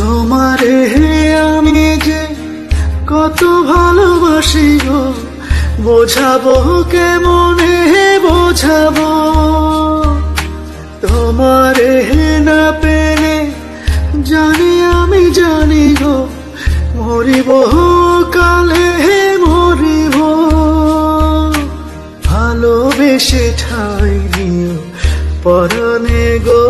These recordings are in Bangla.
তোমারে আমি যে কত ভালোবাসি গো, বোঝাবো কেমনে বোঝাবো? তোমারে না পেলে জানি আমি জানি গো, মরিব কালে হে মরিব। ভালোবেসে ঠাই দিও পরাণে গো।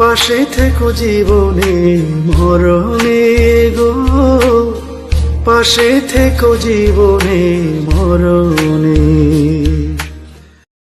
পাশে থেকো জীবনে মরণে গো পাশে থেকো জীবনে মরণে